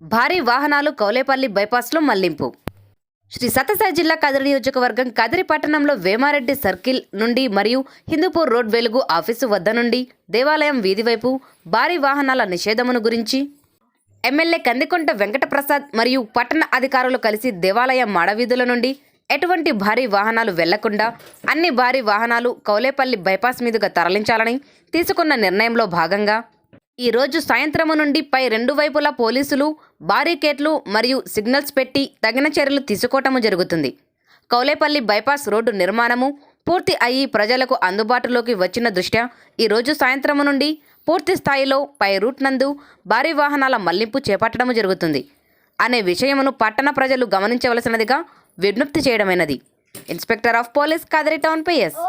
భారీ వాహనాలు కౌలేపల్లి బైపాస్లో మళ్ళింపు. శ్రీ సత్యసాయి జిల్లా కదిరి నియోజకవర్గం కదిరి పట్టణంలో వేమారెడ్డి సర్కిల్ నుండి మరియు హిందూపూర్ రోడ్ వెలుగు ఆఫీసు వద్ద నుండి దేవాలయం వీధి వైపు భారీ వాహనాల నిషేధమును గురించి ఎమ్మెల్యే కందికొంట వెంకటప్రసాద్ మరియు పట్టణ అధికారులు కలిసి దేవాలయం మాడవీధుల నుండి ఎటువంటి భారీ వాహనాలు వెళ్ళకుండా అన్ని భారీ వాహనాలు కౌలేపల్లి బైపాస్ మీదుగా తరలించాలని తీసుకున్న నిర్ణయంలో భాగంగా ఈ రోజు సాయంత్రము నుండి పై రెండు వైపులా పోలీసులు బారికేట్లు మరియు సిగ్నల్స్ పెట్టి తగిన చర్యలు తీసుకోవటము జరుగుతుంది. కౌలేపల్లి బైపాస్ రోడ్డు నిర్మాణము పూర్తి అయ్యి ప్రజలకు అందుబాటులోకి వచ్చిన దృష్ట్యా ఈ రోజు సాయంత్రము నుండి పూర్తి స్థాయిలో పై రూట్ నందు భారీ వాహనాల మళ్ళింపు చేపట్టడం జరుగుతుంది. అనే విషయమును పట్టణ ప్రజలు గమనించవలసినదిగా విజ్ఞప్తి చేయడమైనది. Inspector of police Kadiri town PS